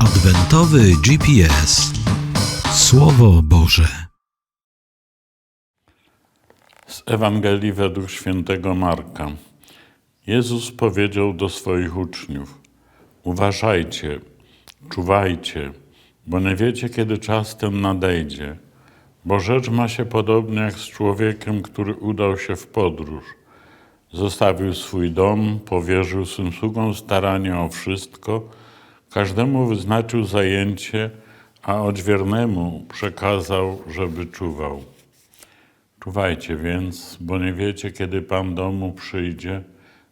Adwentowy GPS. Słowo Boże. Z Ewangelii według świętego Marka. Jezus powiedział do swoich uczniów: Uważajcie, czuwajcie, bo nie wiecie, kiedy czas ten nadejdzie. Bo rzecz ma się podobnie jak z człowiekiem, który udał się w podróż. Zostawił swój dom, powierzył swym sługom staranie o wszystko, każdemu wyznaczył zajęcie, a odźwiernemu przekazał, żeby czuwał. Czuwajcie więc, bo nie wiecie, kiedy Pan domu przyjdzie,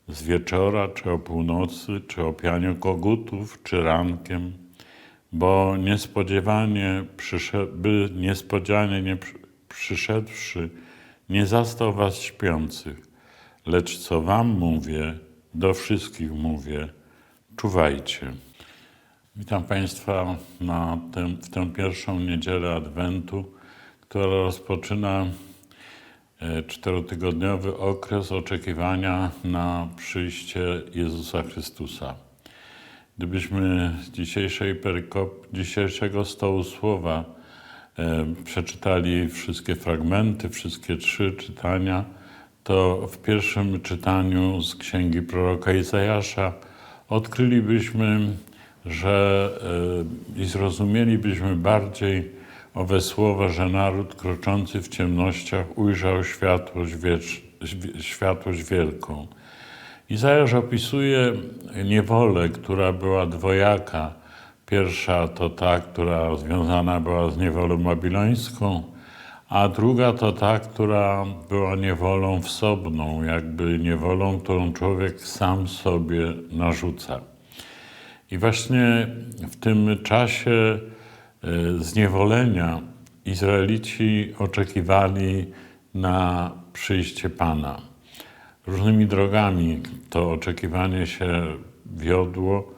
z wieczora, czy o północy, czy o pianiu kogutów, czy rankiem, bo niespodziewanie by niespodzianie nie przy- przyszedłszy, nie zastał was śpiących. Lecz co wam mówię, do wszystkich mówię, czuwajcie. Witam Państwa na w tę pierwszą niedzielę Adwentu, która rozpoczyna e, czterotygodniowy okres oczekiwania na przyjście Jezusa Chrystusa. Gdybyśmy z dzisiejszej perykop, dzisiejszego stołu słowa e, przeczytali wszystkie fragmenty, wszystkie trzy czytania, to w pierwszym czytaniu z księgi proroka Izajasza odkrylibyśmy, że e, i zrozumielibyśmy bardziej owe słowa, że naród kroczący w ciemnościach ujrzał światłość, wiecz, światłość wielką. Izajasz opisuje niewolę, która była dwojaka. Pierwsza to ta, która związana była z niewolą babilońską, a druga to ta, która była niewolą wsobną, jakby niewolą, którą człowiek sam sobie narzuca. I właśnie w tym czasie e, zniewolenia Izraelici oczekiwali na przyjście Pana. Różnymi drogami to oczekiwanie się wiodło,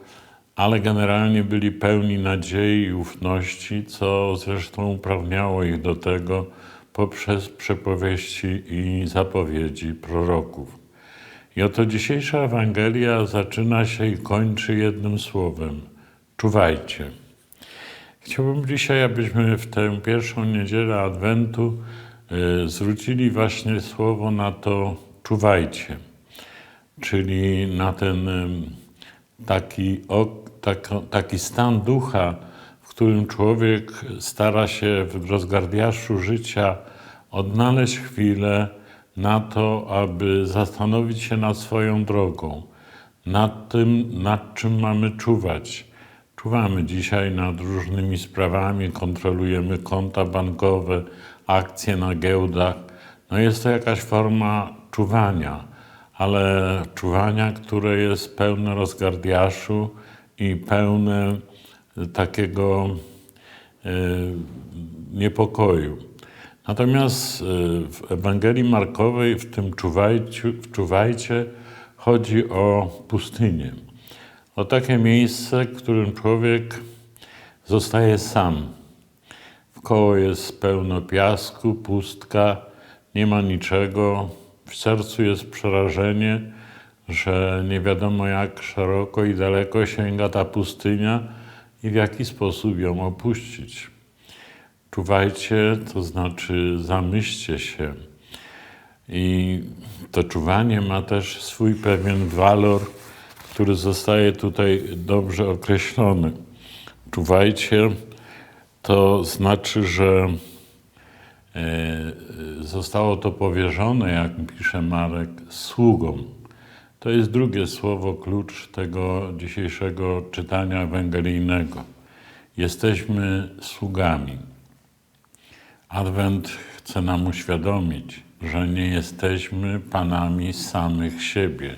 ale generalnie byli pełni nadziei i ufności, co zresztą uprawniało ich do tego poprzez przepowieści i zapowiedzi proroków. I oto dzisiejsza Ewangelia zaczyna się i kończy jednym słowem: czuwajcie. Chciałbym dzisiaj, abyśmy w tę pierwszą niedzielę Adwentu y, zwrócili właśnie słowo na to czuwajcie, czyli na ten y, taki, tak, taki stan ducha, w którym człowiek stara się w rozgardiaszu życia odnaleźć chwilę na to, aby zastanowić się nad swoją drogą, nad tym, nad czym mamy czuwać. Czuwamy dzisiaj nad różnymi sprawami, kontrolujemy konta bankowe, akcje na giełdach. No jest to jakaś forma czuwania, ale czuwania, które jest pełne rozgardiaszu i pełne takiego e, niepokoju. Natomiast e, w Ewangelii Markowej, w tym czuwajcie, w czuwajcie, chodzi o pustynię. O takie miejsce, w którym człowiek zostaje sam. Wkoło jest pełno piasku, pustka, nie ma niczego. W sercu jest przerażenie, że nie wiadomo jak szeroko i daleko sięga ta pustynia i w jaki sposób ją opuścić. Czuwajcie, to znaczy zamyślcie się. I to czuwanie ma też swój pewien walor, który zostaje tutaj dobrze określony. Czuwajcie, to znaczy, że e, zostało to powierzone, jak pisze Marek, sługom. To jest drugie słowo, klucz tego dzisiejszego czytania ewangelijnego. Jesteśmy sługami. Adwent chce nam uświadomić, że nie jesteśmy panami samych siebie.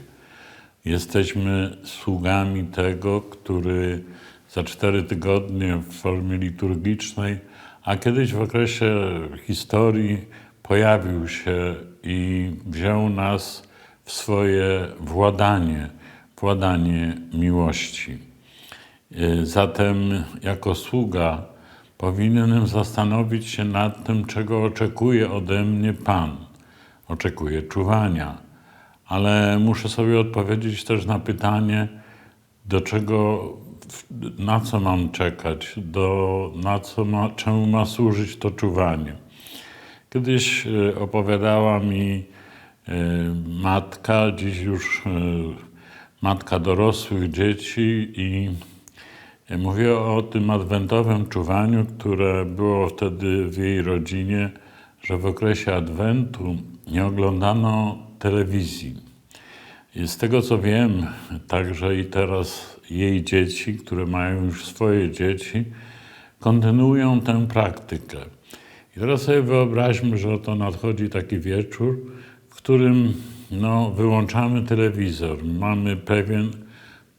Jesteśmy sługami tego, który za cztery tygodnie w formie liturgicznej, a kiedyś w okresie historii pojawił się i wziął nas w swoje władanie, władanie miłości. Zatem jako sługa powinienem zastanowić się nad tym, czego oczekuje ode mnie Pan. Oczekuje czuwania, ale muszę sobie odpowiedzieć też na pytanie, do czego na co mam czekać, do, na co ma, czemu ma służyć to czuwanie. Kiedyś e, opowiadała mi e, matka, dziś już e, matka dorosłych dzieci i mówiła o tym adwentowym czuwaniu, które było wtedy w jej rodzinie, że w okresie adwentu nie oglądano telewizji. I z tego co wiem, także i teraz jej dzieci, które mają już swoje dzieci, kontynuują tę praktykę. I teraz sobie wyobraźmy, że oto nadchodzi taki wieczór, w którym no, wyłączamy telewizor. Mamy pewien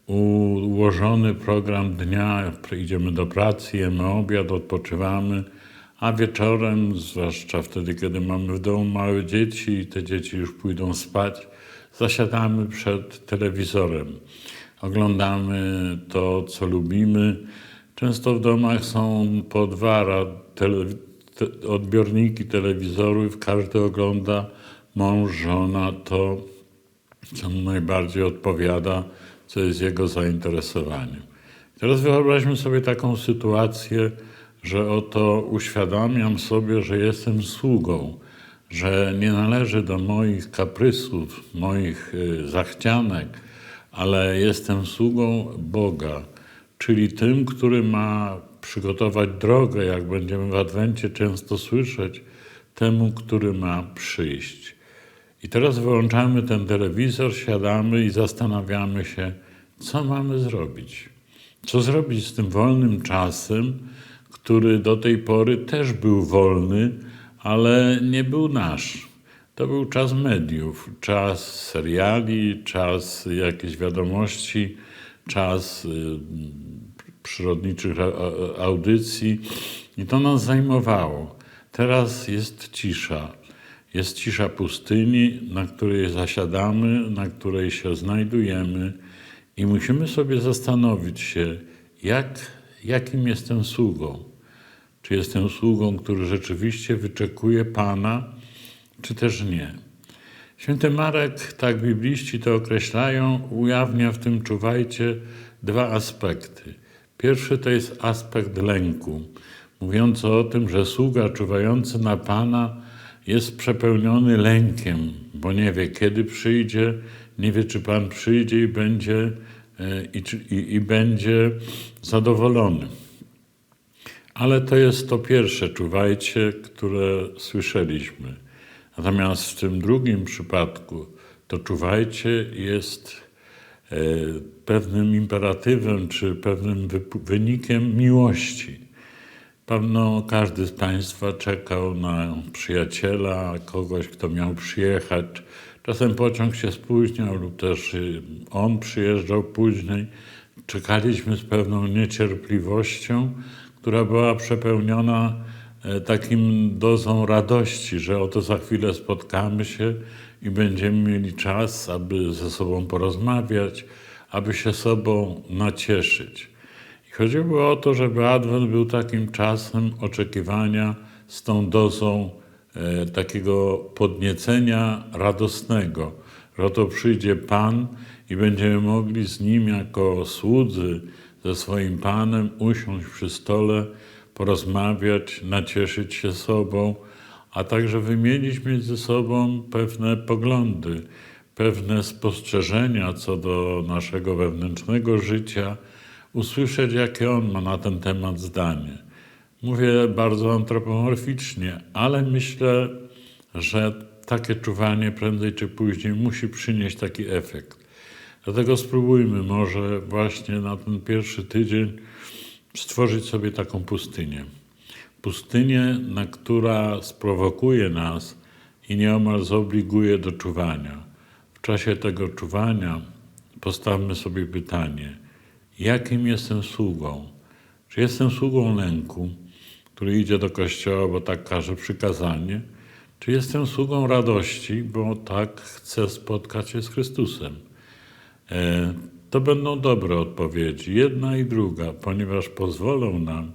ułożony program dnia, idziemy do pracy, jemy obiad, odpoczywamy, a wieczorem, zwłaszcza wtedy, kiedy mamy w domu małe dzieci i te dzieci już pójdą spać, zasiadamy przed telewizorem. Oglądamy to, co lubimy. Często w domach są po dwa tele, te, odbiorniki telewizorów, każdy ogląda, mąż, żona, to, co mu najbardziej odpowiada, co jest jego zainteresowaniem. Teraz wyobraźmy sobie taką sytuację, że oto uświadamiam sobie, że jestem sługą, że nie należy do moich kaprysów, moich y, zachcianek, ale jestem sługą Boga, czyli tym, który ma przygotować drogę, jak będziemy w Adwencie często słyszeć, temu, który ma przyjść. I teraz wyłączamy ten telewizor, siadamy i zastanawiamy się, co mamy zrobić. Co zrobić z tym wolnym czasem, który do tej pory też był wolny, ale nie był nasz. To był czas mediów, czas seriali, czas jakichś wiadomości, czas y, przyrodniczych audycji i to nas zajmowało. Teraz jest cisza. Jest cisza pustyni, na której zasiadamy, na której się znajdujemy i musimy sobie zastanowić się, jak, jakim jestem sługą. Czy jestem sługą, który rzeczywiście wyczekuje Pana, czy też nie. Święty Marek, tak bibliści to określają, ujawnia w tym czuwajcie dwa aspekty. Pierwszy to jest aspekt lęku, mówiący o tym, że sługa czuwający na Pana jest przepełniony lękiem, bo nie wie, kiedy przyjdzie, nie wie, czy Pan przyjdzie i będzie, e, i, i, i będzie zadowolony. Ale to jest to pierwsze, czuwajcie, które słyszeliśmy. Natomiast w tym drugim przypadku to czuwajcie jest e, pewnym imperatywem czy pewnym wynikiem miłości. Pewno każdy z Państwa czekał na przyjaciela, kogoś, kto miał przyjechać. Czasem pociąg się spóźniał lub też y, on przyjeżdżał później. Czekaliśmy z pewną niecierpliwością, która była przepełniona e, takim dozą radości, że oto za chwilę spotkamy się i będziemy mieli czas, aby ze sobą porozmawiać, aby się sobą nacieszyć. Chodziło o to, żeby Adwent był takim czasem oczekiwania z tą dozą e, takiego podniecenia radosnego, że oto przyjdzie Pan i będziemy mogli z Nim jako słudzy ze swoim Panem usiąść przy stole, porozmawiać, nacieszyć się sobą, a także wymienić między sobą pewne poglądy, pewne spostrzeżenia co do naszego wewnętrznego życia, usłyszeć, jakie on ma na ten temat zdanie. Mówię bardzo antropomorficznie, ale myślę, że takie czuwanie prędzej czy później musi przynieść taki efekt. Dlatego spróbujmy może właśnie na ten pierwszy tydzień stworzyć sobie taką pustynię. Pustynię, na która sprowokuje nas i nieomal zobliguje do czuwania. W czasie tego czuwania postawmy sobie pytanie, jakim jestem sługą? Czy jestem sługą lęku, który idzie do kościoła, bo tak każe przykazanie? Czy jestem sługą radości, bo tak chcę spotkać się z Chrystusem? E, To będą dobre odpowiedzi, jedna i druga, ponieważ pozwolą nam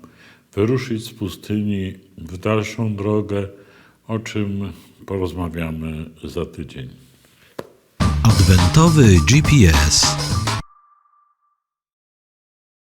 wyruszyć z pustyni w dalszą drogę, o czym porozmawiamy za tydzień. Adwentowy GPS.